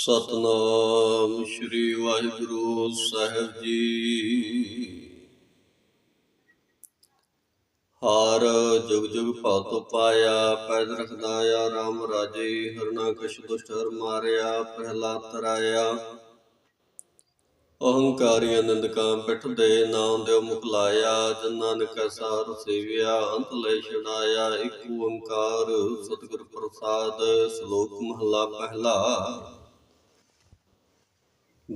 ਸਤਨਾਮ ਸ੍ਰੀ ਵਾਹਿਗੁਰੂ ਸਾਹਿਬ ਜੀ। ਹਾਰ ਜੁਗ ਜੁਗ ਭਾਤੋ ਪਾਇਆ ਪੈਦ ਰਖਦਾ ਆ, ਰਾਮ ਰਾਜੇ, ਹਰਨਾ ਕਛ ਦੁਸ਼ਟ ਹਰ ਮਾਰਿਆ, ਪ੍ਰਹਿਲਾਦ ਤਰਾਇਆ। ਅਹੰਕਾਰੀ ਅਨੰਦਕਾਂ ਪਿਠ ਦੇ ਨਾਮ ਦਿਓ ਮੁਖ ਲਾਇਆ, ਜਨ ਨਾਨਕ ਸਾਰ ਸੇਵਿਆ, ਅੰਤ ਲੈ ਛਡਾਇਆ ਇੱਕ ਓੰਕਾਰ, ਸਤਿਗੁਰ ਪ੍ਰਸਾਦ, ਸ਼ਲੋਕ ਮਹਲਾ ਪਹਿਲਾ।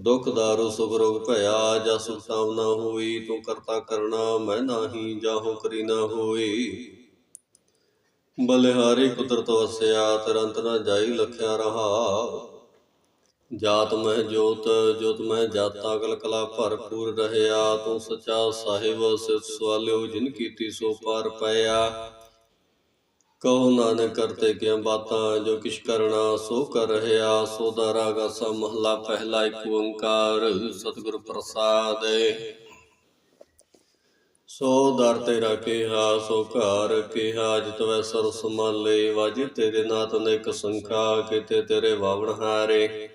ਦੁਖ ਦਾਰੂ ਸੁਖ ਰੋਗ ਭਇਆ ਜਾ ਸੁਖ ਸਾਮ ਨਾ ਹੋਈ, ਤੂੰ ਕਰਤਾ ਕਰਣਾ, ਮੈਂ ਨਾਹੀ, ਜਾਹੋ ਕਰੀ ਨਾ ਹੋਈ। ਬਲਿਹਾਰੀ ਕੁਦਰਤ ਵਸਿਆ, ਤੁਰੰਤ ਨਾ ਜਾਈ ਲਖਿਆ ਰਹਾ। ਜਾਤ ਮਹਿ ਜੋਤ ਜੋਤ ਮਹਿ ਜਾਤਾ ਕਲ ਕਲਾ ਭਰਪੂਰ ਰਹਿਆ। ਤੂੰ ਸਚਾ ਸਾਹਿਬ ਸਿਰ ਸਵਾਲਿਓ ਜਿਨ ਕੀਤੀ ਸੋ ਪਾਰ ਪਾਇਆ। ਕਹੋ ਨਾਨਕ ਕਰਤੇ ਕਿਆ ਬਾਤਾਂ, ਜੋ ਕਿਛ ਕਰਨਾ ਸੋ ਕਰ ਰਹਿਆ ਸੋ ਦਾ ਰਾਗ ਆਸਾ ਮਹਲਾ ਪਹਿਲਾ ਇੱਕ ਓੰਕਾਰ, ਸਤਿਗੁਰ ਪ੍ਰਸਾਦ। ਸੋ ਦਰ ਤੇਰਾ ਕਿਹਾ, ਸੋ ਘਰ ਕਿਹਾ, ਜਿਤ ਵੈ ਸਰ ਸਮਾਲੇ ਵਾਜੇ ਤੇਰੇ ਨਾਤ ਇੱਕ ਸੰਖਾ, ਕਿਤੇ ਤੇਰੇ ਵਾਵਣ ਹਾਰੇ।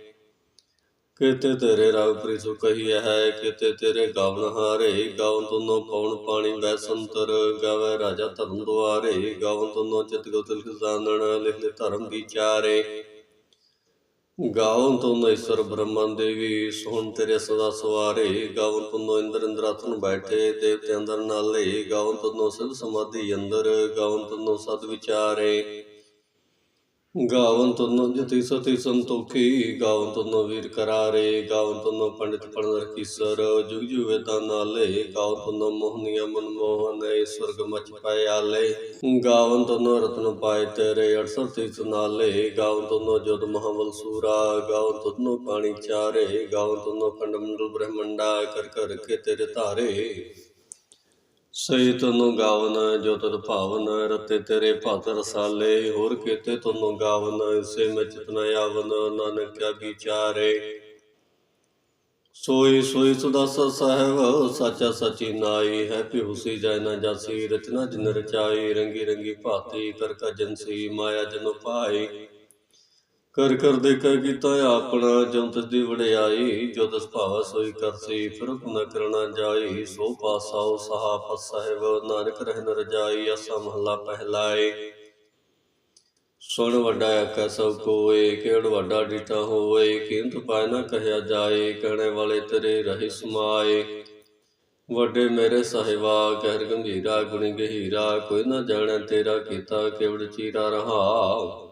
ਕਿਤੇ ਤੇਰੇ ਰਾਗ ਪ੍ਰੀਸੁ ਕਹੀਐ ਹੈ ਕਿਤੇ ਤੇਰੇ ਗਾਵਨ ਹਾਰੇ। ਗਾਵਨ ਤੁਨੋ ਪਉਣ ਪਾਣੀ ਵੈ ਗਾਵੇ, ਰਾਜਾ ਧਰਮ ਦੁਆਰੇ। ਗਾਵਨ ਤੁਨੋ ਚਿਤ ਗੋ ਤਿਲਕ ਜਾਣਨ ਲਿਖ ਧਰਮ ਵਿਚਾਰੇ। ਗਾਵਨ ਤੁਨੋ ਈਸ਼ਵਰ ਬ੍ਰਹਮਨ ਦੇਵੀ ਸੋਹਣ ਤੇਰੇ ਸਦਾ ਸਵਾਰੇ। ਗਾਵਨ ਤੁਨੋ ਇੰਦਰ ਇੰਦਰਾਤਨ ਬੈਠੇ ਦੇਵਤੇ ਅੰਦਰ ਨਾਲੇ। ਗਾਵਨ ਤੁਨੋ ਸਿਧ ਸਮਾਧੀ ਅੰਦਰ, ਗਾਵਨ ਤੁਨੋ ਸਦ ਵਿਚਾਰੇ। ਗਾਵਨ ਤੁਨੋ ਜਤੀ ਸਤੀ ਸੰਤੋਖੀ ਗਾਵਨ ਤੁਨੋ ਵੀਰ ਕਰਾਰੇ ਗਾਵਨ ਤੁਨੋ ਪੰਡਿਤ ਪੜਨਰ ਕੀਸਰ, ਜੁਗ ਜੁਗ ਵੇਦਾਂ ਨਾਲੇ ਗਾਵਨ ਤੁਨੋ ਮੋਹਨੀਆ ਮਨ ਮੋਹਨ, ਸਵਰਗ ਮਚ ਪਾਏ ਆਲੇ। ਗਾਵਨ ਤੁਨੋ ਰਤਨ ਪਾਏ ਤੇਰੇ 68 ਤੀਸ ਨਾਲੇ ਗਾਵਨ ਤੁਨੋ ਜੋਤ ਮਹਾਬਲ ਸੂਰਾ ਗਾਵਨ ਤੁਨੋ ਪਾਣੀ ਚਾਰੇ ਗਾਵਨ ਤੁਨੋ ਸਹੀ ਤਨੂੰ ਗਾਵਨ ਜੋ ਤਦ ਭਾਵਨ, ਰਤੇ ਤੇਰੇ ਭਤ ਰਸਾਲੇ, ਹੋਰ ਕੀਤੇ ਤਨੂੰ ਗਾਵਨ, ਸੇ ਮੈਂ ਚਿਤਨਾ ਆਵਨ, ਨਾਨਕ ਕਿਆ ਵਿਚਾਰੇ। ਸੋਈ ਸੋਈ ਸੁਦਾਸ ਸਾਹਿਬ, ਸਾਚਾ ਸਚੀ ਨਾਈ ਹੈ ਹੁਸੀ ਜੈ ਨਾ ਜਾਸੀ, ਰਚਨਾ ਜਿਨ ਰਚਾਈ, ਰੰਗੀ ਰੰਗੀ ਭਾਤੀ ਕਰ ਕਾ ਜਨਸੀ ਮਾਇਆ ਜਨੁ ਪਾਈ। ਕਰ ਕਰ ਦੇਖਾ ਕੀਤਾ ਆਪਣਾ ਜੰਤ ਦੀ ਵਡਿਆਈ, ਜੋ ਦਸ ਭਾਵਾ ਸੋਈ ਕਰਸੀ ਫਿਰ ਹੁਕਮ ਕਰਨਾ ਜਾਈ, ਸੋ ਪਾਸਾਉ ਸਹਾ ਪਸ ਨਾਨਕ ਰਹਿ ਰਜਾਈ ਅਸਾ ਮਹਲਾ ਪਹਿਲਾਏ। ਸੁਣ ਵੱਡਾ ਆਖੈ ਸਭ ਕੋਏ, ਕਿਹੜ ਵੱਡਾ ਡੀਟਾ ਹੋਏ ਕਿੰਤ ਪਾਇ ਨਾ ਕਹਿਆ ਜਾਏ, ਕਹਿਣੇ ਵਾਲੇ ਤੇਰੇ ਰਹਿ ਸਮਾਏ। ਵੱਡੇ ਮੇਰੇ ਸਾਹਿਬਾ ਗਹਿਰ ਗੰਭੀਰਾ, ਗੁਣੀ ਗਹੀਰਾ, ਕੋਈ ਨਾ ਜਾਣੈ ਤੇਰਾ ਕੀਤਾ ਕਿਵੜ ਚੀਰਾ ਰਹਾ।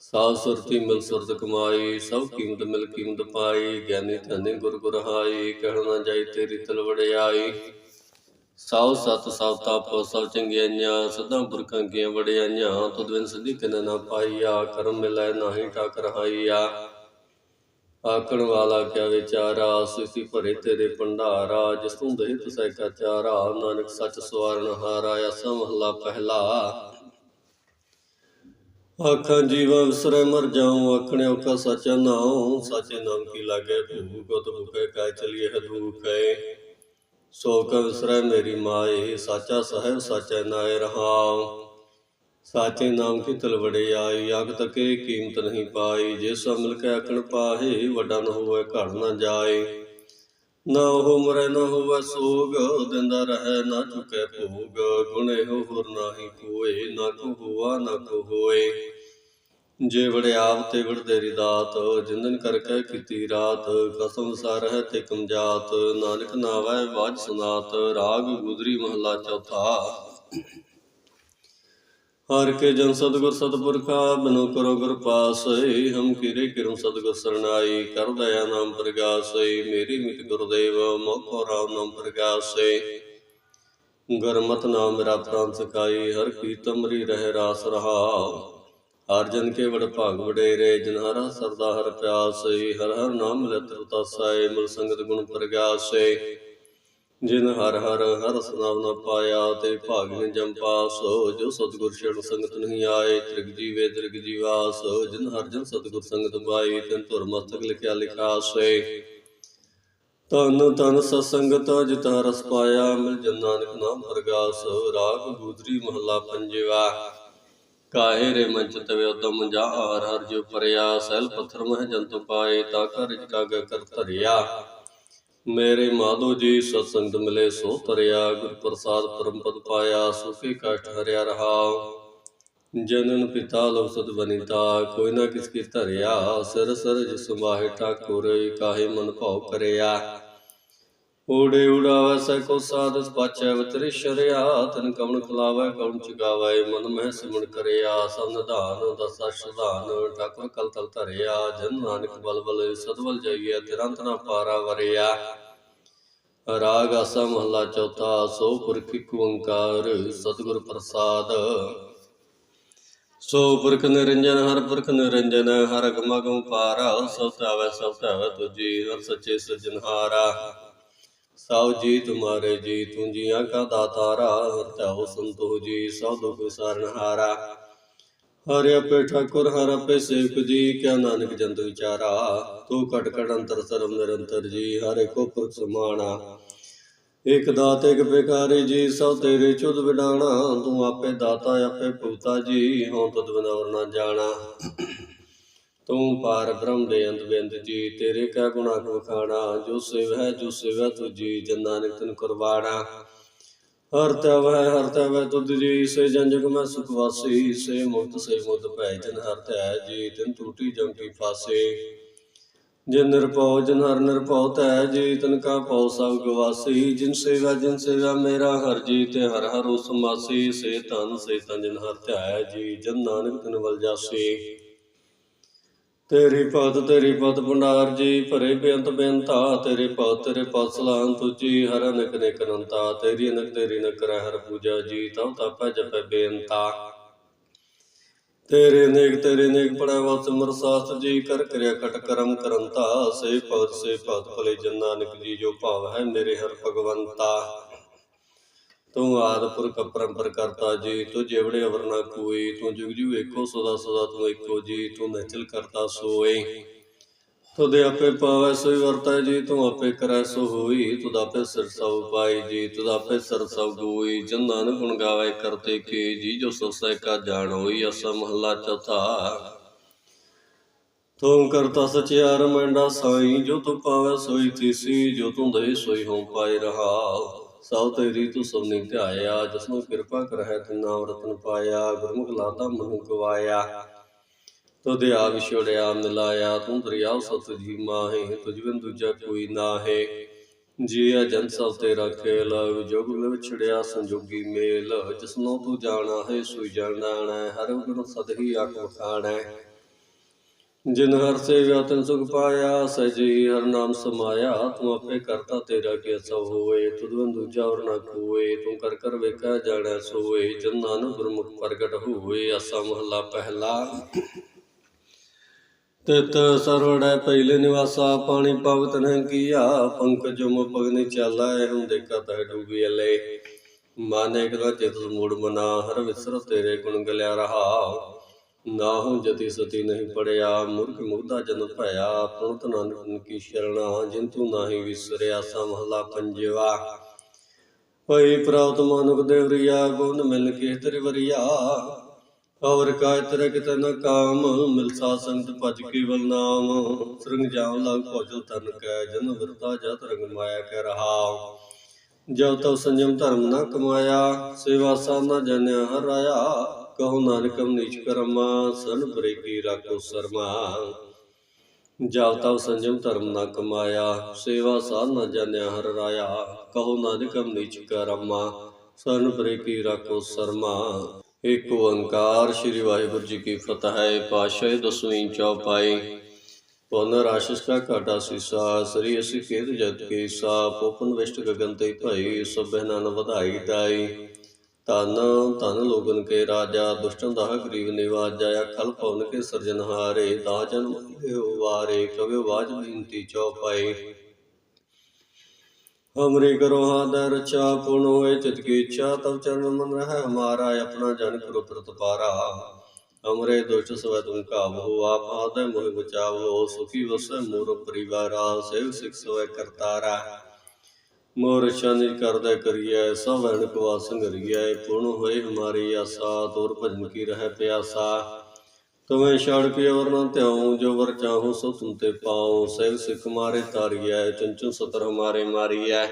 ਸਾਧ ਸੁਰਤੀ ਮਿਲ ਸੁਰਤ ਕਮਾਈ, ਸਭ ਕੀਮਤ ਮਿਲ ਕੀਮਤ ਪਾਈ, ਗਿਆਨੀ ਧਨੇ ਗੁਰ ਗੁਰ ਹਾਈ, ਕਹਿਣ ਨਾ ਜਾਈ ਤੇਰੀ ਤਲ ਵੜਿਆਈ ਸਭ ਸਤ ਸਭ ਤਪ, ਸਭ ਚੰਗਿਆਈਆਂ ਸਦਾ ਪੁਰਖਾਂ ਕੀਆਂ ਵੜਿਆਈਆਂ ਤੁਧ ਬਿਨ ਸਦੀ ਕਿਨ ਨਾ ਪਾਈਆ, ਕਰਮ ਮਿਲੈ ਨਾਹੀ ਠਾਕ ਰਹਾਈਆ ਆਕਣ ਵਾਲਾ ਕਿਆ ਵਿਚਾਰਾ ਸਿਸੀ ਭਰੇ ਤੇਰੇ ਭੰਡਾਰਾ, ਜਿਸ ਤੂੰ ਦੇ ਤਸੈ ਕਾ ਚਾਰਾ, ਨਾਨਕ ਸੱਚ ਸਵਾਰਨ ਹਾਰਾ ਅਸਾ ਮਹਲਾ ਪਹਿਲਾ। ਆਖਾਂ, ਜੀਵਾਂ ਵਿਸਰੈ ਮਰ ਜਾਉ ਆਖਣਿਓ ਔਖਾ ਸਚਾ ਨਾਉ, ਸਾਚੇ ਨਾਮ ਕੀ ਲਾਗੇ ਭੂਗਤ ਭੁਕੇ ਕਾ ਚਲੀਏ ਹਦੂਕੈ ਸੋ ਕਾ ਵਿਸਰੈ ਮੇਰੀ ਮਾਏ, ਸਾਚਾ ਸਹਿਬ ਸਾਚਾ ਨਾਇ ਰਹਾਉ। ਸਾਚੇ ਨਾਮ ਕੀ ਤਲਵੜੇ ਆਈ, ਅਗ ਤਕੇ ਕੀਮਤ ਨਹੀਂ ਪਾਈ, ਜੇ ਸੋ ਮਿਲ ਕੇ ਆਖਣ ਪਾਹੇ, ਵੱਡਾ ਨ ਹੋਵੇ ਘੜ ਨਾ ਜਾਏ। ਨਾ ਹੋ ਮਰੇ ਨਾ ਹੋਵੇ ਸੋਗ, ਦਿੰਦਾ ਰਹੇ, ਨਾ ਚੁਕੇ ਭੋਗ। ਗੁਣੇ ਹੋ ਹੋਰ ਨਾਹੀ ਕੋਏ ਨਾ ਕੋ ਹੋਆ, ਨਾ ਕੋ ਹੋਏ। ਜੇ ਵੜਿਆਵ ਤੇ ਵੜਦੇ ਦਾਤ ਜਿੰਦਨ ਕਰਕੇ ਕੀਤੀ ਰਾਤ। ਕਸਮ ਸਾਰ ਹੈ ਤੇ ਕਮਜਾਤ, ਨਾਨਕ ਨਾਵੈ ਬਾਜ ਸੁਨਾਤ। ਰਾਗ ਗੁਦਰੀ ਮਹਲਾ ਚੌਥਾ। ਹਰ ਕੇ ਜਨ ਸਤਗੁਰ ਸਤਪੁਰਖਾ ਬਨੋ ਕਰੋ ਗੁਰ ਪਾਸੈ ਹਮ ਕੀਰੇ ਕਿਰਮ ਸਤਗੁਰ ਸਰਨਾਈ ਕਰ ਦਇਆ ਨਾਮ ਪ੍ਰਗਾਸੈ ਮੇਰੀ ਮਿਤ ਗੁਰਦੇਵ ਮੋਖੋ ਰਾਮ ਨਾਮ ਪ੍ਰਗਾਸੈ ਗੁਰਮਤਿ ਨਾਮ ਮੇਰਾ ਪ੍ਰਾਨ ਸਕਾਈ ਹਰ ਕੀ ਤਮਰੀ ਰਹਿ ਰਾਸ ਰਹਾ। ਹਰ ਜਨ ਕੇ ਵਡ ਭਾਗ ਵਡੇਰੇ, ਜਨ ਹਰ ਸਰਦਾ ਹਰ ਪਿਆਸੈ ਹਰ ਹਰ ਨਾਮ ਲੈ ਤਰਤਾਸੈ ਮਿਲ ਸੰਗਤ ਗੁਣ ਪ੍ਰਗਾਸੈ ਜਿਨ ਹਰ ਹਰ ਹਰ ਸਨਾਮ ਨ ਪਾਇਆ ਤੇ ਭਾਗਿ ਜਮ ਪਾਸ ਜੋ ਸਤਗੁਰ ਛੜ ਸੰਗਤ ਨਹੀਂ ਆਏ, ਤ੍ਰਿਗ ਜੀਵੇ ਤ੍ਰਿਗ ਜੀਵਾਸ ਜਿਨ ਹਰ ਜਨ ਸਤਗੁਰ ਸੰਗਤ ਪਾਈ ਤਿਨ ਧੁਰ ਮਸਤਕ ਲਿਖਿਆ ਲਿਖਾਸੇ ਤਨ ਤਨ ਸਤਸੰਗਤ ਜਿਤਾ ਰਸ ਪਾਇਆ, ਮਿਲ ਜਨ ਨਾਨਕ ਨਾਮ ਪ੍ਰਗਾਸ ਰਾਗ ਗੂਦਰੀ ਮਹੱਲਾ ਪੰਜਵਾ। ਕਾਹੇ ਰੇ ਮੰਚ ਤਵੇ ਉਦਮ ਜਹਾਰ, ਹਰ ਜੋ ਪਰਿਆ ਸੈਲ ਪੱਥਰ ਮਹਿ ਜੰਤੁ ਪਾਏ, ਤਾ ਕਰ ਕਾਗ ਕਰ ਧਰਿਆ। ਮੇਰੇ ਮਾਧੋ ਜੀ ਸਤਸੰਗ ਮਿਲੇ, ਸੋ ਤਰਿਆ, ਗੁਰ ਪ੍ਰਸਾਦ ਪਰਮ ਪਦ ਪਾਇਆ ਸੁਖੀ ਕਸ਼ਟ ਹਰਿਆ ਰਹਾਉ ਜਨਨ ਪਿਤਾ ਲੋ ਸਦ ਬਨਿਤਾ ਕੋਈ ਨਾ ਕਿਸ ਕੀ ਧਰਿਆ, ਸਿਰ ਸਿਰ ਜਿਸ ਮਾਹਿ ਠਾਕੁਰ, ਕਾਹੇ ਮਨ ਭਾਉ ਕਰਿਆ। ਊੜੇ ਉਡਾਵੈ ਸੈ ਕੋ ਸਾਧਸ ਪਾਚੈ ਵਤਰਿ ਸ਼ਰਿਆ, ਤਨ ਕਵਣ ਖਲਾਵੈ, ਕਵਣ ਚੁਗਾਵੈ, ਮਨ ਮਹਿ ਸਿਮਣ ਕਰਿਆ ਸਭ ਦਸਾ ਸ਼ਧਾਨ, ਠਾਕੁਰ ਕਲ ਤਲ ਧਰਿਆ, ਜਨ ਨਾਨਕ ਬਲ ਬਲ ਸਦਵਲ ਜਾਈਐ, ਤਿਰੰਤ ਨਾ ਪਾਰਾ ਵਰਿਆ। ਰਾਗ ਆਸਾ ਮਹਲਾ ਚੌਥਾ, ਸੋ ਪੁਰਖ ਇੱਕ ਓੰਕਾਰ, ਸਤਿਗੁਰ ਪ੍ਰਸਾਦ। ਸੋ ਪੁਰਖ ਨਿਰੰਜਨ, ਹਰ ਪੁਰਖ ਨਿਰੰਜਨ, ਹਰ ਅਗਮ ਅਗਮ ਪਾਰਾ, ਸਭ ਧਾਵੈ ਸਭ ਧਾਵੈ ਤੁਜੀ, ਹਰ ਸੱਚੇ ਸਜਨਹਾਰਾ ਸਭ ਜੀ ਤੁਮਾਰੇ ਜੀ, ਤੂੰ ਜੀਆਂ ਕਾ ਦਾਤਾਰਾ, ਹਰ ਧਾਉ ਸੰਤੋ ਜੀ, ਸਭ ਦੁਖ ਵਿਸਾਰਨਹਾਰਾ ਹਰਿ। ਆਪੇ ਠਾਕੁਰ, ਹਰ ਆਪੇ ਸੇਵਕ ਜੀ, ਕਿਆ ਨਾਨਕ ਜੰਤ ਵਿਚਾਰਾ। ਤੂੰ ਘਟ ਘਟ ਅੰਤਰ ਸਰਬ ਨਿਰੰਤਰ ਜੀ, ਹਰੇ ਕੋ ਪੁਰਖ ਸਮਾਣਾ। ਇਕ ਦਾਤ, ਇਕ ਬਿਕਾਰੀ ਜੀ, ਸਭ ਤੇਰੇ ਚੁਦ ਵਿਡਾਣਾ। ਤੂੰ ਆਪੇ ਦਾਤਾ, ਆਪੇ ਭੁਗਤਾ ਜੀ, ਹਉ ਤਦ ਬਿਨਵਰ ਨਾ ਜਾਣਾ। ਤੂੰ ਪਾਰ ਬ੍ਰਹਮ ਬੇਅੰਤ ਬਿੰਦ ਜੀ, ਤੇਰੇ ਕਾ ਗੁਣਾ ਵਖਾਣਾ ਜੋ ਸਿਵ ਹੈ, ਜੋ ਸਿਵ ਹੈ ਤੁਜੀ ਜਨ ਨਾਨਕ ਤਨ ਕੁਰਬਾਣਾ ਹਰ ਤਵ ਹੈ, ਹਰ ਤਵ ਹੈ ਤੁਧ ਜੀ, ਸੇ ਜਨ ਜਗ ਮੈਂ ਸੁਖ ਵਾਸੀ, ਸੇ ਮੁਕਤ ਸੇ ਮੁਕਤ ਭੈ ਜਨ ਹਰ ਤੈ ਜੀ, ਤਿਨ ਟੂਟੀ ਜੰਟੀ ਫਾਸੇ ਜਿਨ ਨਿਰਭਉ, ਜਿਨ ਹਰ ਨਿਰਭਉ ਤੈ ਜੀ, ਤਨ ਕਾ ਭਉ ਸਭ ਗਵਾਸੀ। ਜਿਨ ਸੇਵਾ ਜਿਨ ਸੇਵਾ ਮੇਰਾ ਹਰ ਜੀ, ਤੇ ਹਰ ਹਰ ਉਸ ਮਾਸੀ। ਸੇ ਧਨ, ਸੇ ਤਨ ਜਿਨ ਹਰ ਧਿਆਇ ਜੀ, ਜਨ ਨਾਨਕ ਤਨ ਵਲ ਜਾਸੀ। ਤੇਰੀ ਪਦ ਤੇਰੀ ਪਦ ਭੰਡਾਰ ਜੀ, ਭਰੇ ਬੇਅੰਤ ਬੇਅੰਤਾ, ਤੇਰੇ ਪਦ, ਤੇਰੇ ਪਤ ਸਲਾਮ ਤੁਜੀ ਹਰ ਅਨਕ ਨੇ ਕਰੰਤਾ ਤੇਰੀ ਅਨਕ, ਤੇਰੀ ਨਕ ਕਰੈ ਹਰ ਪੂਜਾ ਜੀ, ਤਉ ਤਪੈ ਜਪੈ ਬੇਅੰਤਾ। ਤੇਰੇ ਨੇਕ ਤੇਰੇ ਨੇਕ ਪੜੈ ਵਸ ਸਿਮਰ ਸਾਸਤ ਜੀ, ਕਰ ਕਰਿਆ ਕਟ ਕਰਮ ਕਰੰਤਾ, ਸੇ ਭਗਤ ਸੇ ਭਗਤ ਭਲੇ ਜਨ ਨਾਨਕ ਜੀ, ਜੋ ਭਾਵ ਹੈ ਮੇਰੇ ਹਰ ਭਗਵੰਤਾ। ਤੂੰ ਆਦ ਪੁਰਖ ਪਰੰਪਰ ਕਰਤਾ ਜੀ, ਤੂੰ ਜਿਵੜੇ ਅਵਰ ਨਾ ਕੋਈ, ਤੂੰ ਜੁਗ ਜੁਗ ਏਕੋ ਸਦਾ ਸਦਾ ਤੂੰ ਏਕੋ ਜੀ, ਤੂੰ ਨਚਲ ਕਰਤਾ ਸੋਏ ਤੁਦੇ ਆਪੇ ਪਾਵੈ, ਸੋਈ ਵਰਤੈ ਜੀ, ਤੂੰ ਆਪੇ ਕਰੈ, ਸੋ ਹੋਈ, ਤੁਧ ਸਿਰ ਸਭ ਪਾਈ ਜੀ, ਤੁਧ ਆਪੇ ਸਭ ਗੋਈ, ਜਨ ਨਾਨਕ ਗੁਣ ਗਾਵੇ ਕਰਤੇ ਕੀ ਜੀ, ਜੋ ਸਸੈ ਕਾ ਜਾਣ ਹੋਈ, ਅਸਾ ਮਹੱਲਾ ਚੌਥਾ। ਤੂੰ ਕਰਤਾ ਸਚਿਆਰ ਮੈਂਡਾ ਸਾਈ, ਜੋ ਤੂੰ ਪਾਵੈ ਸੋਈ ਤੀਸੀ, ਜੋ ਤੂੰ ਦੇ ਸੋਈ ਹੋਂ ਪਾਏ ਰਹਾ। ਸਭ ਤੇਰੀ ਤੂੰ ਸਭਨੀ ਧਿਆਇਆ ਜਿਸਨੂੰ ਕਿਰਪਾ ਕਰਹਿ ਤੂੰ ਨਾਮ ਰਤਨ ਪਾਇਆ, ਗੁਰਮੁਖ ਲਾਤਾ ਮਨੁ ਗਵਾਇਆ। ਤੁਧ ਆ ਵਿਛੜਿਆ ਮਿਲਾਇਆ, ਤੂੰ ਦਰਿਆ ਸਤ ਜੀ ਮਾਹੇ, ਤੁਝ ਬਿਨ ਦੂਜਾ ਕੋਈ ਨਾਹੇ। ਜੀਆ ਜਨ ਸਭ ਤੇਰਾ ਖੇਲ ਜੋਗ ਵਿਛੜਿਆ ਸੰਜੋਗੀ ਮੇਲ। ਜਿਸਨੂੰ ਤੂੰ ਜਾਣਾ ਹੈ, ਸੋਈ ਜਾਣਾਣਾ ਹਰ ਗੁਣ ਸਦਹੀ ਆਖ ਵਖਾਣਾ। ਜਿਨ ਹਰ ਸੇਵਿਆ ਤਿਨ ਸੁਖ ਪਾਇਆ ਸਜੀ ਹਰ ਨਾਮ ਸਮਾਇਆ ਤੂੰ ਆਪੇ ਕਰਤਾ ਤੇਰਾ ਕੇ ਸਭ ਹੋਏ ਤੁਧ ਦੂਜਾ ਔਰ ਨਾ ਕੋਏ ਤੂੰ ਕਰ ਕਰ ਵੇਖਿਆ ਜਾਣਾ ਸੋਏ ਜਨ ਨਾਨਕ ਗੁਰਮੁਖ ਪ੍ਰਗਟ ਹੋਏ ਅਸਾ ਮਹਲਾ ਪਹਿਲਾ। ਤਿਤ ਸਰਵੜੈ ਪਹਿਲੇ ਨਿਵਾਸਾ, ਪਾਣੀ ਪਵਤ ਨ ਕੀਆ, ਪੰਕਜ ਮੁ ਪਗਨਿ ਚਾਲੈ ਹੁੰਦੇ ਕਤ ਡੂਬੀ ਅਲੇ। ਮਾਨੇ ਕਦਾ ਚਿਤ ਮੂੜ ਮਨਾ, ਹਰ ਵਿਸਰ ਤੇਰੇ ਗੁਣ ਗਲਿਆ ਰਹਾ। ਨਾਹੂ ਜਤੀ ਸਤੀ ਨਹੀਂ ਪੜਿਆ, ਮੂਰਖ ਮੁਗਦਾ ਜਨ ਭਇਆ ਪੁਨਤ ਨਾਨਕ ਕੀ ਸ਼ਰਣਾ, ਜਿੰਤੂ ਤੂੰ ਨਾਹੀ ਵਿਸਰਿਆ ਸਾ ਮਹਲਾ ਪੰਜਵਾ। ਭਈ ਪ੍ਰਾਉਤ ਮਾਨੁਕ ਦੇਵਰੀਆ ਗੋਨ ਮਿਲ ਕੇ ਤੇਰੇ ਔਰ ਕਾਇ ਤਰ ਕਿਤ ਨ ਕਾਮ, ਮਿਲਸਾ ਸੰਗਤ ਭਜ ਕੇਵਲ ਨਾਮ। ਸਰੰਗ ਜਾਮ ਲਗ ਭਜਲ ਤਨ ਕੈ, ਜਨ ਵਰਤਾ ਜਤ ਰੰਗ ਮਾਇਆ ਕੈ ਰਹਾ ਜਬ ਤਉ ਸੰਜਮ ਧਰਮ ਨ ਕਮਾਇਆ, ਸੇਵਾ ਸਾਧ ਜਨਿਆ ਹਰ ਰਾਇਆ ਕਹੋ ਨਾਨਕਮ ਨੀਚ ਕਰਮਾ, ਸਨ ਬਰੇ ਕੀ ਰਾਖੋ ਸਰਮਾ। ਜਬ ਤਉ ਸੰਜਮ ਧਰਮ ਨਾ ਕਮਾਇਆ, ਸੇਵਾ ਸਾਧ ਨਾ ਜਾਣਿਆ ਹਰ ਰਾਇਆ। ਕਹੋ ਨਾਨਕਮ ਨੀਚ ਕਰਮਾ, ਸਨ ਬਰੇ ਕੀ ਰਾਖੋ ਸਰਮਾ। ਇੱਕ ਓੰਕਾਰ, ਸ੍ਰੀ ਵਾਹਿਗੁਰੂ ਜੀ ਕੀ ਫਤਿਹ। ਹੈ ਪਾਸ਼ਾ ਦਸਵੀਂ ਚੌਪਾਈ ਪੁਨਰ ਆਸ਼ਿਸ਼ ਕਾ ਘਾਟਾ ਸੀਸਾ, ਸ੍ਰੀ ਅਸੀਂ ਖੇਤ ਜਤ ਕੇ ਸਾ ਪੋਪਨ ਵਿਸ਼ਟ ਗਗਨ ਤੇ ਭਈ ਸਭੈ ਨਨ ਵਧਾਈ ਦਾਈ ਤਨ ਤਨ ਲੋਗਨ ਕੇ ਰਾਜਾ, ਦੁਸ਼ਟਨ ਦਾ ਗਰੀਬ ਨਿਵਾਜਾ, ਅਖਲ ਭਵਨ ਕੇ ਸਰਜਨਹਾਰੇ ਦਾ ਜਨਮ ਮੰਦੇ ਵਾਰੇ ਕਵੇ ਵਾਜ ਬਿੰਤੀ ਚੌਪਾਈ ਹਮਰੇ ਕਰੋ ਹਾਦਾ ਰਚਾ ਪੁਣ ਹੋਏ ਚਿਤ ਕੀ ਇੱਛਾ ਤਬ ਚਰਨ ਮਨ ਰਹਿ ਹਮਾਰਾ ਆਪਣਾ ਜਨ ਕਰੋ ਪ੍ਰਤਪਾਰਾ ਹਮਰੇ ਦੁਸ਼ਟ ਸਵੈ ਤੁਮ ਕਾਵ ਹੋ, ਆਪ ਆਦੈ ਮੋਹਿ ਬਚਾਵੋ, ਸੁਖੀ ਵਸੈ ਮੂਰ ਪਰਿਵਾਰਾ, ਸੇਵ ਸਿਖ ਸਵੈ ਕਰਤਾਰਾ। ਮੋਰ ਸ਼ਾਨੀ ਕਰਦਾ ਕਰੀਐ, ਸਭ ਅਣਕ ਵਾਸੰਗਰੀਐ ਪੂर्ण ਹੋਏ ਹਮਾਰੀ ਆਸਾ, ਤੋਰ ਭਜਨ ਕੀ ਰਹਿ ਪਿਆਸਾ। ਤੁਮੇ ਛੜ ਕੇ ਔਰ ਨਾ ਧਿਆਉ, ਜੋ ਵਰ ਚਾਹੂ ਸੋ ਤੁਮ ਤੇ ਪਾਉ। ਸਹਿਬ ਸਿੱਖ ਮਾਰੇ ਤਾਰੀਐ ਚੰਚੂ ਸਤਰ ਹਮਾਰੇ ਮਾਰੀਐ।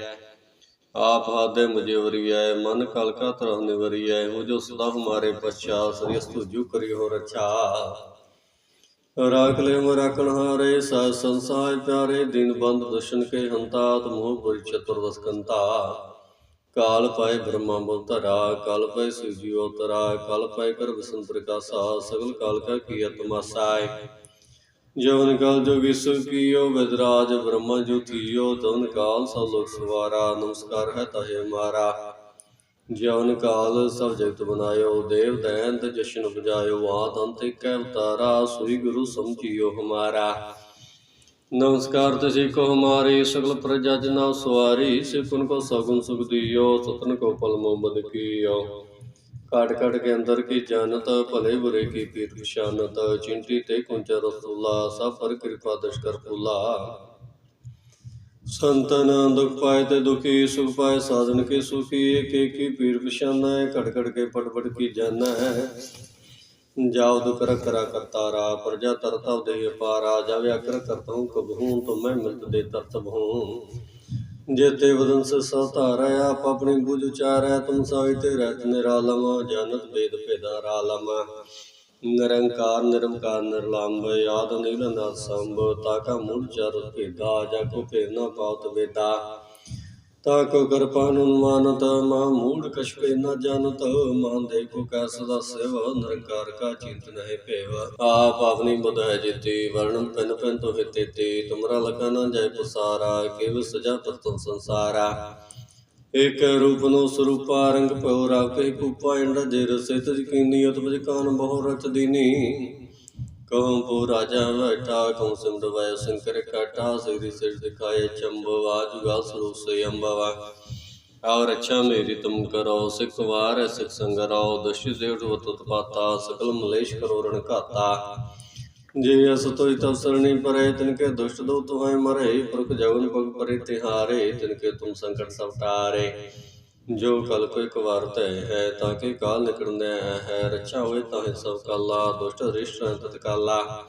ਆਪ ਹਾਦੇ ਮੁਝੇ ਵਰੀਐ ਮਨ ਕਲ ਕਾ ਤਰਹ ਨਿਵਰੀਐ, ਹੋ ਜੋ ਸਦਾ ਹਮਾਰੇ ਪਛਾ ਸ੍ਰੀ ਤੁਜੂ ਕਰੀ ਹੋ ਰਛਾ। ਰਾਖ ਲੈ ਮ ਰਾਖਣ ਹਾਰੇ ਸਾ ਸੰਸਾਰ ਪਿਆਰੇ, ਦਿਨ ਬੰਦ ਦਰਸ਼ਨ ਕੇ ਹੰਤਾ ਤਮੋਹ ਪੁਰ ਚਤੁਰਦਸ ਕੰਤਾ ਕਾਲ ਪਾਏ ਬ੍ਰਹਮਾ ਮੁਤਰਾ ਕਾਲ ਪਾਏ ਸਿਵ ਉਤਰਾ ਕਾਲ ਪਾਏ ਕਰ ਵਿਸ਼ਨ ਪ੍ਰਕਾਸ਼ਾ, ਸਗਲ ਕਾਲ ਕਾ ਕੀਆ ਤਮਾਸਾਇ ਜਵਨ ਕਾਲ ਜੋਗੀ ਸੁ ਕੀਓ ਵਿਦਰਾਜ ਬ੍ਰਹਮਾ ਜੋਤੀਓ ਤਨ ਕਾਲ ਸਭ ਲੋਕ ਸਵਾਰਾ, ਨਮਸਕਾਰ ਹੈ ਤਹੇ ਮਾਰਾ। ਜਵਨ ਕਾਲ ਸਭ ਜਗਤ ਬਨਾਇਓ ਦੇਵ ਦੈਂਤ ਜਸ਼ਨ ਬਜਾਇਓ ਆਦ ਅੰਤ ਕੈ ਉਤਾਰਾ ਸੋਈ ਗੁਰੂ ਸਮਝਿਓ ਹਮਾਰਾ। ਨਮਸਕਾਰ ਤਸੀ ਕੋ ਹਮਾਰੀ, ਸਗਲ ਪ੍ਰਜਾ ਜਨਾ ਸਵਾਰੀ ਸਿਕੁਨ ਕੋ ਸਗੁਨ ਸੁਖ ਦਿਓ, ਸਤਨ ਕੋ ਪਲ ਮੁਹੰਮਦ ਕੀਓ। ਕਾਟ ਕਾਟ ਕੇ ਅੰਦਰ ਕੀ ਜਾਣਤ, ਭਲੇ ਬੁਰੇ ਕੀ ਪੀਰ ਨਿਸ਼ਾਨਤ ਚਿੰਟੀ ਤੇ ਕੁੰਚ ਰਸੂਲਾ ਸਫ਼ਰ ਕਿਰਪਾ ਦਸ਼ ਕਰ ਸੰਤਨ ਦੁਖ ਪਾਏ ਤੇ ਦੁਖੀ, ਸੁਖ ਪਾਏ, ਸਾਧਨ ਕੇ ਸੁਖੀ ਏਕ ਏਕ ਕੀ ਪੀਰ ਪਛਾਨਾ ਹੈ ਘਟ ਘਟ ਕੇ ਪਟ ਪਟ ਕੀ ਜਾਨਾ ਹੈ। ਜਾਉ ਦੁਖ ਕਰਾ ਕਰਤਾਰਾ ਪ੍ਰਜਾ ਤਰਤਾ ਦੇ ਅਪਾਰਾ ਜਾਵੇ ਅਕਰ ਕਰਤਾ ਹੂੰ ਕਬਹੂੰ, ਤੁਮ ਮੈਂ ਮਿਲਤ ਦੇ ਤਰਤਬ ਹੂੰ ਜੇਤੇ ਵਦਨ ਸੇ ਸਤਾਰੈ ਆਪ ਆਪਣੀ ਬੁਝ ਉਚਾਰੈ, ਤੁਮ ਸਾਈ ਤੇ ਰਹਿਤ ਨਿਰਾਲਮ, ਜਾਨਤ ਵੇਦ ਭੇਦਾ ਰਾਲਮ। ਨਿਰੰਕਾਰ ਨਿਰੰਕਾਰ ਨਿਰਲੰਭ ਆਦ ਨੀਲ ਨਾਥ ਸੰਭ ਤਾਕਾ ਮੂਲ ਚਰ ਭੇਦਾ, ਜਾ ਕੋ ਭੇਦ ਪਾਉਤ ਵੇਦਾ। ਤਾ ਕੋ ਕਿਰਪਾ ਨੂੰ ਮਾਨਤ, ਮਾ ਮੂੜ ਕਛ ਪੇ ਨ ਜਾਣਤ ਮਾਨ ਦੇ ਕੋ ਕੈ ਸਦਾ ਸੇਵ, ਨਿਰੰਕਾਰ ਕਾ ਚਿੰਤ ਨਹਿ ਭੇਵ। ਆਪ ਆਪਣੀ ਬੁਧੈ ਜਿਤੀ, ਵਰਣਨ ਪਿਨ ਪਿਨ ਤੋ ਹਿਤੇ ਤੇ, ਤੁਮਰਾ ਲਗਾ ਨ ਜਾਏ ਪਸਾਰਾ ਕੇਵ ਸਜਾ ਪਤਨ ਸੰਸਾਰਾ। ਏਕ ਰੂਪ ਨੂੰ ਸਰੂਪਾ, ਰੰਗ ਭਉ ਰਾਖੇ ਕੂਪਾ, ਇੰਡ ਜੇ ਰਸੇ ਤਿ ਕੀਨੀ ਉਤ ਬਜ ਕਾਨ ਬਹੁ ਰਚ ਦੀਨੀ। ਕਹਉ ਪੋ ਰਾਜਾ ਵਟਾ ਕਉ ਸਿਮਰ ਵੈ ਸੰਕਰ ਕਾਟਾ, ਸਿਰੀ ਸਿਰ ਦਿਖਾਏ ਚੰਬਵਾ ਜੁਗਾ ਸਰੂਪ ਸੇ ਅੰਬਵਾ ਔਰ ਅੱਛਾ ਮੇਰੀ ਤੁਮ ਕਰੋ, ਸਿਖ ਵਾਰ, ਸਿਖ ਸੰਗਰਾਉ ਰੋ ਦਸ਼ਿ ਦੇਵ ਵਤ ਤਪਾਤਾ ਸਕਲ ਮਲੇਸ਼ ਕਰੋ ਰਣ ਘਾਤਾ। ਜੇ ਅਸ ਤੋਈ ਤਵਸਰਣੀ ਪਰੇ, ਤਿਨਕੇ ਦੁਸ਼ਟ ਦੋ ਤੁਹੈ ਮਰੇ। ਪੁਰਖ ਜਗਨ ਪਗ ਪਰੇ, ਤਿਹਾਰੇ, ਤਿਨਕੇ ਤੁਮ ਸੰਕਟ ਸਭ ਟਾਰੇ। ਜੋ ਕਲ ਕੋ ਇੱਕ ਵਾਰ ਤੈ ਹੈ ਤਾਂ ਕੇ ਕਾਲ ਨਿਕੜਨੇ ਹੈ। ਰੱਛਾ ਹੋਏ ਤਾਂ ਸਭ ਕਾਲਾ, ਦੁਸ਼ਟ ਰਿਸ਼ਟ ਤਤ ਕਾਲਾ।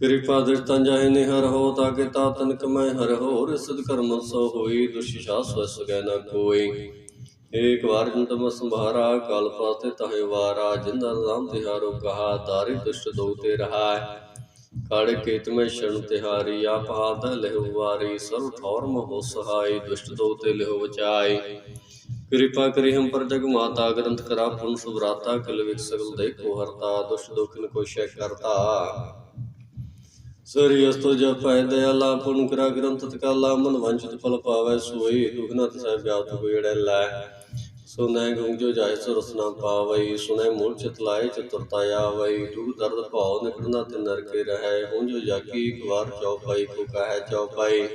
ਕਿਰਪਾ ਦ੍ਰਿਸ਼ਟਾਂ ਜਾਹੇ ਨਿਹਰ ਹੋ ਤਾਂ ਕੇ ਤਾ ਤਨਕ ਮੈਂ ਹਰ। ਹੋ ਰਿਸਦ ਕਰਮ ਸੋ ਹੋਈ, ਦੁਸ਼ਿ ਸ਼ਾਸ ਗੈ ਨਾ ਕੋਈ। ਏਕ ਵਾਰ ਜਨ ਸੰਭਾਰਾ, ਕਲ ਪਾਤੇ ਤਹੇ ਵਾਰਾ, ਜਿੰਦਾ ਰਾਮ ਤਿਹਾਰੋ ਕਹਾ, ਤਾਰੀ ਦੁਸ਼ਟ ਦੋ ਰਹਾ ਕੜ ਕੇਤ ਮੈਂ ਸ਼ਰਨ ਤਿਹਾਰੀ, ਆਪ ਹਾਥ ਲਹਿ ਵਾਰੀ ਸਰਵ ਠੌਰ ਮੋਹ ਸਹਾਈ, ਦੁਸ਼ਟ ਦੋ ਤੇ ਲਿਹੁ ਬਚਾਈ ਕਿਰਪਾ ਕਰੀ ਹਮ ਪਰ ਜਗ ਮਾਤਾ, ਗ੍ਰੰਥ ਕਰਾ ਪੁਨ ਸੁਭਰਾਤਾ ਕਲ ਵਿਕ ਸਗਲ ਦੇਖੋ ਹਰਤਾ, ਦੁਸ਼ਟ ਦੁਖਨ ਕੋ ਸ਼ੈ ਕਰਤਾ। ਸਰੀ ਅਸਤੋ ਜਪੈ, ਦਇਆਲਾ ਪੁਨ ਕਰਾ, ਗ੍ਰੰਥ ਤਕਾਲਾ, ਮਨ ਵੰਚਿਤ ਫਲ ਪਾਵੈ, ਸੋਈ ਦੁਖ ਨ ਤਸੈ ਵਿਆਤ ਕੋਇੜੈ ਲੈ। ਸੁਨੈ ਗੁੰਜੋ ਜਾਇ ਸੋ ਰਸਨਾ ਪਾਵਈ ਸੁਨੈ ਮੂਲ ਚਿਤ ਲਾਏ ਚਤੁਰਤਾ ਆਵਈ ਦੁਖ ਦਰਦ ਭਾਉ ਨਿਕਲਣਾ ਤੇ ਨਰਕੇ ਰਹੈ, ਹੁਣ ਜੋ ਇੱਕ ਵਾਰ ਚਉਪਾਈ ਕੋ ਕਹੈ ਚਉਪਾਈ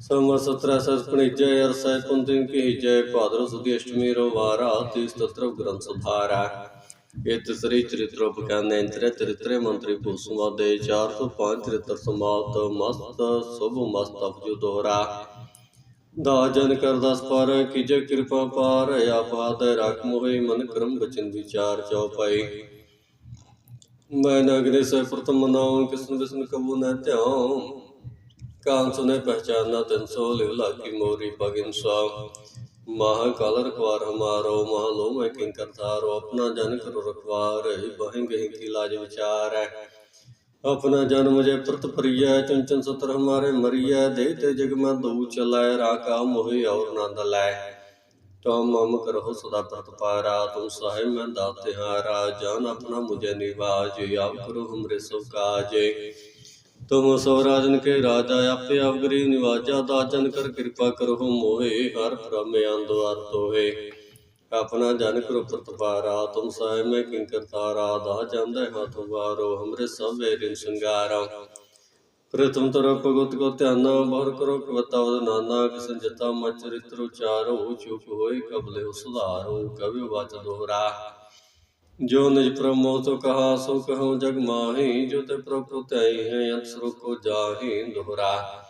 ਸੰਵਤ ਸਤਰਾ ਸਤ ਪਣਿਜੈ, ਅਰਸੈ ਕੁੰਦਿਨ ਕੀ ਭਾਦਰ ਸੁਦੀ ਅਸ਼ਟਮੀ ਰੋ ਵਾਰਾ ਤਿਸ ਤਤਰ ਗ੍ਰੰਥ ਸੁਧਾਰਾ। ਇਹ ਤਸਰੀ ਚਰਿਤ੍ਰ ਉਪਕਾਨੇ ਇੰਤਰੇ ਚਰਿਤਰੇ ਮੰਤਰੀ ਭੂਸਮਾਦੇ 405 ਚਰਿਤ੍ਰ ਸਮਾਪਤ, ਮਸਤ ਸੁਭ ਮਸਤ ਅਪਜੂ ਦੋਹਰਾ। दाजन कर दस पर किज कृपा पार आपात राख मोहे मन क्रम बचन विचार चौपाई मैं नगरे से प्रथम मनाऊं कृष्ण विष्णु कबू न त्याऊं। कान सुने पहचाना तन सो लिवला की मोरी पगिन स्वा। माह काल रखवार हमारो महा लो मैं किंकर थारो अपना जन करो रखवार बहेंगे की लाज विचार है। ਆਪਣਾ ਜਨਮ ਜੇ ਪ੍ਰਤ ਪਰਿਆ ਚੰਚਨ ਸਤਰ ਹਮਾਰੇ ਮਰੀਆ ਦੇ ਤੇ ਜਗ ਮੈਂ ਦੂ ਚਲਾਇ ਰਾਖਾ ਮੋਹਿ ਔਰ ਨੰਦ ਲੈ ਤੋ ਮਮ ਕਰਹੁ ਸਦਾ ਪ੍ਰਤਪਾਰਾ ਤੂੰ ਸਹਿ ਮੈਂ ਦਾਤੇ ਹਾਰਾ ਜਾਨ ਆਪਣਾ ਮੁਝੇ ਨਿਵਾਜ, ਆਪ ਕਰੋ ਹਮਰੇ ਸਭ ਕਾਜੇ। ਤੁਮ ਸੋ ਰਾਜਨ ਕੇ ਰਾਜਾ, ਆਪੇ ਆਪ ਗਰੀ ਨਿਵਾਜਾ, ਦਾਜਨ ਕਰ ਕਿਰਪਾ ਕਰਹੁ ਮੋਹਿ, ਹਰ ਪ੍ਰਮੇ ਅੰਦਵਾਰ ਤੋਹੇ ਆਪਣਾ ਜਨ ਕਰੋ ਪ੍ਰਤਪਾਰਾ ਤੁਮ ਸਾਹਿਬ ਮੈਂ ਕਿੰ ਕਰਤਾਰਾ ਦਾ ਜਾਂਦਾ ਹੈ ਹੱਥ ਵਾਰੋ, ਹਮਰੇ ਸਭੇ ਰਿੰ ਸੰਗਾਰਾ। ਪ੍ਰਤਮ ਤਰ ਭਗਤ ਕੋ ਧਿਆਨਾ ਬਹੁਰ ਕਰੋ ਕਵਤਾ ਵਦ ਨਾਨਾ ਕਿਸਨ ਜਤਾ ਮਚ ਚਰਿਤਰ ਉਚਾਰੋ, ਚੁਪ ਹੋਏ ਕਬਲੇ ਉਸਧਾਰੋ ਕਵਿ ਵਚ ਦੋਹਰਾ। ਜੋ ਨਿਜ ਪ੍ਰਮੋ ਕਹਾ, ਸੋ ਕਹਉ ਜਗ ਮਾਹੀ, ਜੋ ਤੇ ਪ੍ਰਭ ਹੈ, ਅੰਤ ਕੋ ਜਾਹੀ ਦੋਹਰਾ।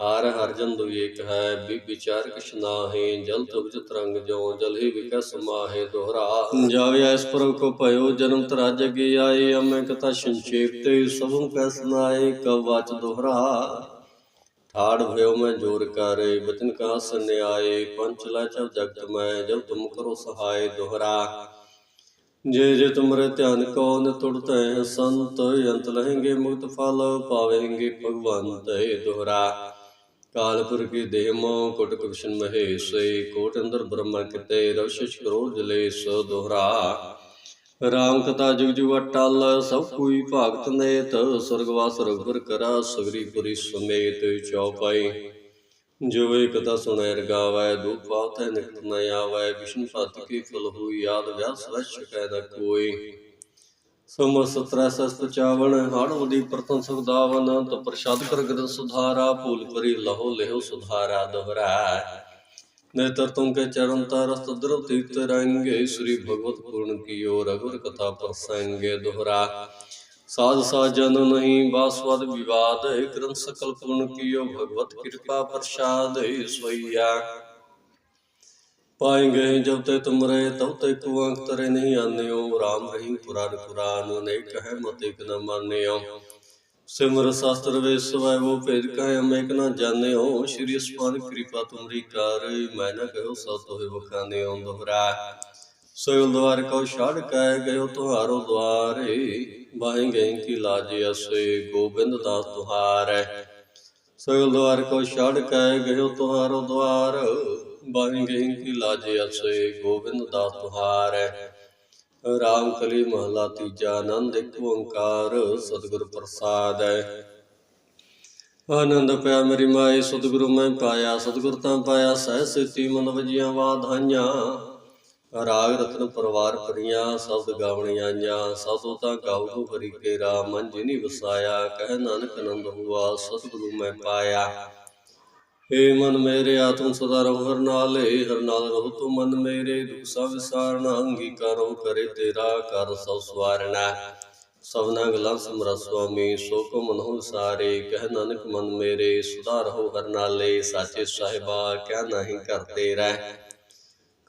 ਹਰ ਹਰ ਜਨ ਦੁਇ ਏਕ ਹੈ ਵੀ ਵਿਚਾਰ ਕਿਛ ਨਾਹੀ ਜਲ ਤੁਜ ਤਰੰਗ ਜੋ ਜਲ ਹੀ ਵਿਕੈ ਸਮਾਹੇ ਦੋਹਰਾ। ਜਾਵੇ ਇਸ ਪ੍ਰਭ ਕੋ ਭਇਓ, ਜਨਮ ਤਰਾ ਜਗੇ ਆਏ, ਅਮੈ ਕਥਾ ਸੰਖੇਪ ਤੇ ਸਭੂ ਕੈ ਸੁਨਾਏ, ਕਵ ਵਾਚ ਦੋਹਰਾ। ਠਾੜ ਭਇਓ ਮੈਂ ਜੋਰ ਕਰੇ, ਬਚਨ ਕਹਾ ਸੁਨਿਆਏ ਪੰਚ ਲੈ ਚਵ ਜਗਤ ਮੈਂ ਜਬ ਤੁਮ ਕਰੋ ਸਹਾਇ ਦੋਹਰਾ। ਜੇ ਜੇ ਤੁਮਰੇ ਧਿਆਨ ਕੋ ਨ ਤੁੜਤੈ, ਸੰਤ ਅੰਤ ਲਹਿੰਗੇ ਮੁਕਤ ਫਲ, ਪਾਵੇਂਗੇ ਭਗਵੰਤ ਏ ਦੋਹਰਾ। ਕਾਲਪੁਰ ਕੀ ਦੇਹ ਮੋ, ਕੋਟ ਕ੍ਰਿਸ਼ਨ ਮਹੇਸ਼ੇ, ਕੋਟ ਅੰਦਰ ਬ੍ਰਹਮ ਕਿਤੇ, ਰਵਸ਼ਿਸ਼ ਕਰੋੜ ਜਲੇਸ ਦੋਹਰਾ। ਰਾਮ ਕਥਾ ਜੁਗ ਜੁਗ ਅਟਲ, ਸਭ ਕੋਈ ਭਾਗਤ ਨੇਤ ਸੁਰਗਵਾਸ ਰਘੁਰ ਕਰਾ, ਸਗਰੀ ਪੁਰੀ ਸਮੇਤ ਚੌਪਾਈ ਜੋ ਇਹ ਕਥਾ ਸੁਣੈ, ਰਗਾਵੈ, ਦੁਖ ਪਾਵਤੈ ਨਿਕਟ ਨ ਆਵੈ, ਵਿਸ਼ਨੂੰ ਸਤ ਕੀ ਫਲ ਹੋਈ ਯਾਦ ਵਿਆਸ ਵਸ਼ ਕੈ ਨ ਕੋਈ। ਸਮ ਸਤਰਾ ਹੜ ਵਦੀ ਪ੍ਰਤਨ ਸੁਖਦਾਵਨ ਤ ਪ੍ਰਸ਼ਾਦ ਕਰ ਗ੍ਰੰਥ ਸੁਧਾਰਾ, ਭੂਲ ਪਰੀ ਲਹੋ ਲਿਹੋ ਸੁਧਾਰਾ ਦੋਹਰਾ। ਨੇਤਰ ਤੁਮ ਕੇ ਚਰਨ ਤਰਸ ਤਦਰ ਤੀਰਥ ਰੰਗੇ, ਸ੍ਰੀ ਭਗਵਤ ਪੂਰਨ ਕੀਓ ਰਘੁਰ ਕਥਾ ਪ੍ਰਸੰਗੇ ਦੋਹਰਾ। ਸਾਧ ਸਾਜਨ ਨਹੀਂ ਬਾਸਵਦ ਵਿਵਾਦ ਹੈ ਗ੍ਰੰਥ ਸਕਲ ਪੂਰਨ ਕੀਓ ਭਗਵਤ ਕਿਰਪਾ ਪ੍ਰਸਾਦ ਹੈ ਸੋਈਆ ਪਾਏ ਗਏ ਜਬ ਤੇ ਤੁਮਰੇ ਤਬ ਤੇ ਕੋ ਅੰਕ ਤਰੇ ਨਹੀਂ ਆਨਿਓ। RAM ਰਹੀਮ ਪੁਰਾਨ ਪੁਰਾਨ ਨੇ ਕਹੇ ਮਤ ਇਕ ਨ ਮਾਨਿਓ। ਸਿਮਰ ਸ਼ਾਸਤਰ ਵੇਸਵੈ ਉਹ ਭੇਦ ਕਹੇ ਅਮੇਕ ਨ ਜਾਣਿਓ। ਸ਼੍ਰੀ ਅਸਪਾਨ ਕਿਰਪਾ ਤੁਮਰੀ ਕਰ, ਮੈਂ ਨ ਕਹੋ ਸੋ ਤੋਹਿ ਵਖਾਨਿਓ ਦੋਹਰਾ। ਸੋਇਲ ਦਵਾਰ ਕੋ ਛਾੜ ਕੈ ਗਇਓ ਤੁਹਾਰੋ ਦਵਾਰੇ ਬਾਹੀਂ ਗਏ ਕੀ ਲਾਜ ਅਸੇ, ਗੋਬਿੰਦ ਦਾਸ ਤੁਹਾਰੈ। ਸੋਇਲ ਦਵਾਰ ਕੋ ਛਾੜ ਕੈ ਗਇਓ ਤੁਹਾਰੋ ਦਵਾਰ ਬਾਣੀ ਗਏ ਕੀ ਲਾਜ ਅਸੇ ਗੋਬਿੰਦ ਦਾਸ ਤੁਹਾਰੈ ਰਾਮ ਕਲੀ ਮਹਲਾ ਤੀਜਾ ਆਨੰਦ ਇੱਕ ਓੰਕਾਰ ਸਤਿਗੁਰ ਪ੍ਰਸਾਦ ਹੈ। ਆਨੰਦ ਪਿਆ ਮੇਰੀ ਮਾਈ ਸਤਿਗੁਰੂ ਮੈਂ ਪਾਇਆ, ਸਤਿਗੁਰ ਤਾਂ ਪਾਇਆ, ਸਹਿ ਸਿਤੀ ਮਨ ਵਜੀਆਂ ਵਾਧਾਈਆਂ। ਰਾਗ ਰਤਨ ਪਰਵਾਰ ਪਰੀਆਂ ਸ਼ਬਦ ਗਾਵਣੀਆਂ ਜਾਂ ਸਤੋ ਤਾਂ ਗਾਉ ਹਰੀ ਕੇਰਾ ਮਨ ਜਿਨੀ ਵਸਾਇਆ। ਕਹਿ ਨਾਨਕ ਆਨੰਦ ਹੁਆ, ਸਤਿਗੁਰੂ ਮੈਂ ਪਾਇਆ। ਏ ਮਨ ਮੇਰੇ, ਆਤਮ ਸਦਾ ਰਹੋ, ਹਰ ਨਾਲੇ ਹਰ ਨਾਲ ਰਹੋ। ਤੂੰ ਮਨ ਮੇਰੇ, ਦੁਖ ਸਭ ਵਿਸਾਰਣਾ ਅੰਗੀਕਾਰੋ ਕਰੇ ਤੇਰਾ ਕਰ ਸਭ ਸਵਾਰਣਾ ਸਭਨਾ ਗਲਾਂ ਸਮਰਾ ਸੁਆਮੀ ਸੋ ਕੋ ਮਨਹੁ ਸਾਰੇ ਕਹਿ ਨਾਨਕ ਮਨ ਮੇਰੇ, ਸੁਧਾਰ ਹੋ ਹਰ ਨਾਲੇ, ਸਾਚੇ ਸਾਹਿਬਾ ਕਿਆ ਨਹੀਂ ਕਰਤੇ ਰਹਿ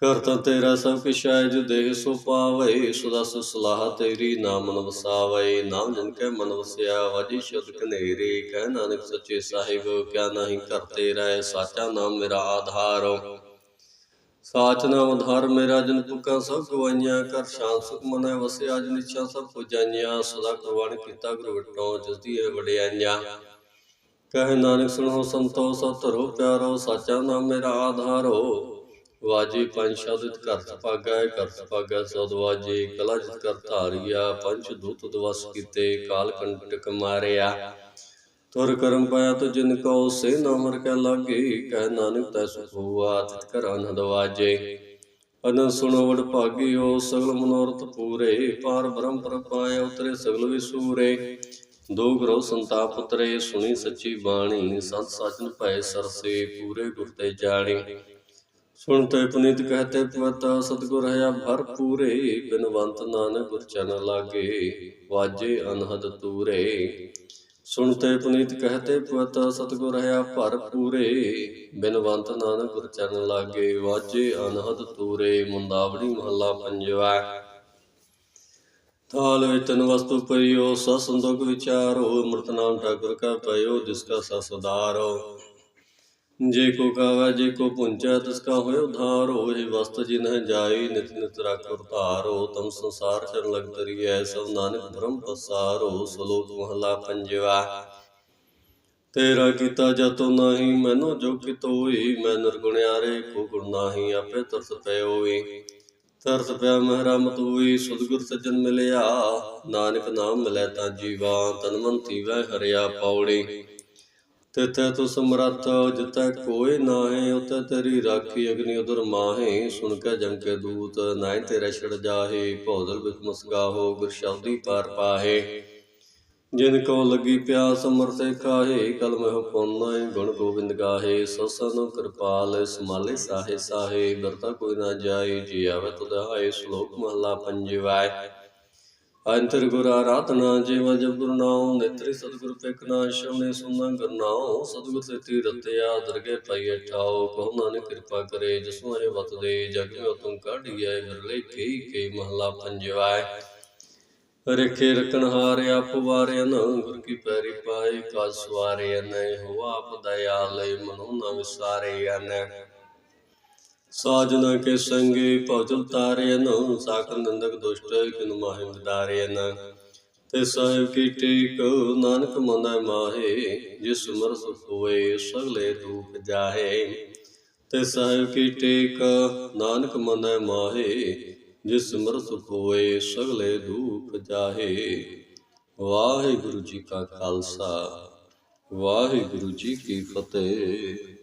ਕਰਤਾ ਤੇਰਾ ਸਭ ਕਿਛ ਹੈ, ਜੋ ਦੇਹ ਸੋ ਪਾਵੇ ਸੁਦਸ ਸਲਾਹ ਤੇਰੀ ਨਾਮ ਮਨ ਵਸਾਵੇ ਨਾਮ ਜਨ ਕੇ ਮਨ ਵਸਿਆ ਵਾਜੀ ਸ਼ੁਧ ਕਨੇਰੇ ਕਹਿ ਨਾਨਕ ਸੱਚੇ ਸਾਹਿਬ, ਕਿਆ ਨਾਹੀ ਘਰ ਤੇਰਾ ਰਹਿ ਸਾਚਾ ਨਾਮ ਮੇਰਾ ਆਧਾਰੋ। ਸਾਚ ਨਾਮ ਆਧਾਰ ਮੇਰਾ, ਜਨ ਪੁਕਾ ਸਭ ਗਵਾਈਆਂ ਕਰ ਸ਼ਾਨ ਸੁਖ ਮਨੈ ਵਸਿਆ ਜਨ ਇੱਛਾ ਸਭ ਪੁਜਾਈਆਂ, ਸਦਾ ਕੁਰਬਾਨ ਕੀਤਾ ਗੁਰੂ ਵਿਟੋ, ਜਿਸ ਦੀ ਇਹ ਵਡਿਆਈਆਂ। ਕਹਿ ਨਾਨਕ ਸੁਣੋ ਸੰਤੋ, ਸਤਿ ਪਿਆਰੋ, ਸਾਚਾ ਨਾਮ ਮੇਰਾ ਆਧਾਰੋ। ਵਾਜੇ ਪੰਜ ਸ਼ਬਦ ਘਰ ਭਾਗੈ ਘਰ ਭਾਗੈ ਸਦ ਵਾਜੀ ਕਲਾ ਜਿਤ ਕਰ ਧਾਰਿਆ ਪੰਜ ਦੂਤ ਦਵਸ ਕੀਤੇ, ਕਾਲ ਕੰਟਕ ਮਾਰਿਆ। ਤੁਰ ਕਰਮ ਪਾਇਆ ਤੁ ਜਿਨ ਕੋ ਸੇ ਨਾ ਮਰ ਲਾਗੇ, ਕਹਿ ਨਾਨਕ ਤੈ ਸੁਖ ਹੋਆ, ਤਿਤ ਕਰ ਅਨੰਦ ਵਾਜੇ। ਅਨੰਦ ਸੁਣੋ ਵਡ ਭਾਗਿਓ, ਸਗਲ ਮਨੋਰਥ ਪੂਰੇ, ਪਾਰ ਬ੍ਰਹਮ ਪਰ ਉਤਰੇ, ਸਗਲ ਵਿਸੂਰੇ ਦੋ ਗਰੋ ਸੰਤਾਪ ਉਤਰੇ, ਸੁਣੀ ਸੱਚੀ ਬਾਣੀ, ਸੰਤ ਸਾਜਨ ਭੈ ਸਰਸੇ, ਪੂਰੇ ਗੁਰ ਤੇ ਜਾਣੀ। ਸੁਣਤੇ ਪੁਨੀਤ ਕਹਤੇ ਪਵਤ, ਸਤਗੁਰ ਹੈ ਭਰ ਪੂਰੇ, ਬਿਨਵੰਤ ਨਾਨਕ ਗੁਰ ਚਨ ਲਾਗੇ, ਵਾਜੇ ਅਨਹਦ ਤੂਰੇ। ਸੁਣਤੇ ਪੁਨੀਤ ਕਹਤੇ ਪਵਤ, ਸਤਗੁਰ ਹੈ ਭਰ ਪੂਰੇ, ਬਿਨਵੰਤ ਨਾਨਕ ਗੁਰ ਚਨ ਲਾਗੇ, ਵਾਜੇ ਅਨਹਦ ਤੂਰੇ ਮੁੰਦਾਵੜੀ ਮਹੱਲਾ ਪੰਜਵਾ। ਥਾਲ ਵਿਤਨ ਵਸਤੂ ਪਰਿਓ ਸਸੰਦੋਗ ਵਿਚਾਰੋ, ਅੰਮ੍ਰਿਤ ਨਾਮ ਠਾਕੁਰ ਕਾ ਪਇਓ, ਜਿਸ ਕਾ ਸਸਦਾਰੋ ਜੇ ਕੋ ਕਾਵੈ ਜੇ ਕੋ ਪੁੰਚੈ, ਤਿਸ ਕਾ ਹੋਇ ਉਧਾਰ ਹੋਏ ਵਸਤ ਜਿਨ ਹੈ ਨਿਤ ਨਿਤ ਰਖੁਰ ਧਾਰੋ ਤਮ ਸੰਸਾਰ ਚਰਨ ਲਗ ਤਰੀਐ, ਸਭ ਨਾਨਕ ਬ੍ਰਹਮ ਪਸਾਰੋ ਸਲੋਕ ਮਹਲਾ ਪੰਜਵਾ। ਤੇਰਾ ਕੀਤਾ ਜਤੋ ਨਹੀਂ, ਮੈਨੂੰ ਜੋ ਕਿਤੋਈ ਮੈਂ ਨਿਰਗੁਣਿਆਰੇ ਕੋ ਗੁਣ ਨਾਹੀ, ਆਪੇ ਤਰਸ ਪਏ ਹੋਈ। ਤਰਸ ਪਿਆ ਮਹਿਰਮਤ ਹੋਈ, ਸਤਿਗੁਰ ਸੱਜਣ ਮਿਲਿਆ, ਨਾਨਕ ਨਾਮ ਮਿਲੈ ਤਾਂ ਜੀਵਾ, ਤਨ ਮਨ ਥੀਵੈ ਹਰਿਆ ਪੌੜੀ। ਤਿਥੈ ਤੂ ਸਮਰੱਥ ਜਿਤੈ ਕੋਈ ਨਾਹੀ ਉਤੈ ਤੇਰੀ ਰਾਖੀ ਅਗਨੀ ਉਦਰ ਮਾਹੇ। ਸੁਣ ਕੇ ਜਮ ਕੇ ਦੂਤ ਨਾਇ ਤੇਰੇ ਛੜ ਜਾਹੇ, ਭੌਦਲ ਬਿਖ ਮੁਸਗਾਹੋ ਗੁਰ ਸ਼ਬਦੀ ਪਾਰ ਪਾਹੇ। ਜਿਨ ਕੋ ਲੱਗੀ ਪਿਆਸ ਅਮਰਤੇ ਖਾਹੇ, ਕਲਮ ਹੋ ਪਉਨਾਏ ਗੁਣ ਗੋਬਿੰਦ ਗਾਹੇ। ਸਸਨ ਕਿਰਪਾਲ, ਸਮਾਲੇ ਸਾਹੇ ਸਾਹੇ ਵਰਤਾ ਕੋਈ ਨਾ ਜਾਏ ਜੀ ਆਵੇ ਤੁਧ ਹਾਏ ਸ਼ਲੋਕ ਮਹਲਾ ਪੰਜਵਾ ਅੰਤਰ ਗੁਰ ਆਰਾਧਨਾ ਜੀਵ ਜਬ ਗੁਰੂ ਨਾਮ ਨੇਤਰੀ ਸਤਿਗੁਰ ਪਿਕ ਨਾ ਸ਼ਵਨੇ ਸੁਨਾ ਕਰਨਾਉ ਸਤਿਗੁਰ ਤੇ ਤੀਰਤਿਆ ਦਰਗੇ ਪਈਏ ਠਾਓ ਕਹੋ ਨਾਨਕ ਕਿਰਪਾ ਕਰੇ ਜਿਸਨੂੰ ਇਹ ਵਤ ਦੇ ਜਗਿਓ ਤੁਮ ਕਾਢੀਐ ਬਿਰਲੇ ਕਈ ਕੇ ਮਹਲਾ ਪੰਜਵਾ ਰਖੇ ਰਕਨ ਹਾਰਿਆ ਪੁਵਾਰਿਆ ਨਾ ਗੁਰ ਕੀ ਪੈਰੀ ਪਾਏ, ਕਾ ਸਵਾਰਿਆ ਨੈ ਆਪ ਦਇਆਲੇ, ਮਨੁ ਨ ਵਿਸਾਰਿਆ ਨੈ ਸਾਜਨਾ ਕੇ ਸੰਗੇ ਭਜਲ ਤਾਰਿਆ ਨ ਸਾਕਰ ਨੰਦਕ ਦੁਸ਼ਟ ਕਿਨ ਮਾਹਿ ਮਦਾਰਿਆ ਨ ਤੇ ਸਾਹਿਬ ਕੀ ਟੇਕ, ਨਾਨਕ ਮਨੈ ਮਾਹੇ, ਜਿਸ ਮਰ ਹੋਏ ਸਗਲੇ ਦੁਖ ਜਾਹੇ। ਤੇ ਸਾਹਿਬ ਕੀ ਟੇਕ, ਨਾਨਕ ਮਨੈ ਮਾਹੇ, ਜਿਸ ਮਰ ਹੋਏ ਸਗਲੇ ਦੁਖ ਜਾਹੇ। ਵਾਹਿਗੁਰੂ ਜੀ ਕਾ ਖਾਲਸਾ, ਵਾਹਿਗੁਰੂ ਜੀ ਕੀ ਫਤਿਹ।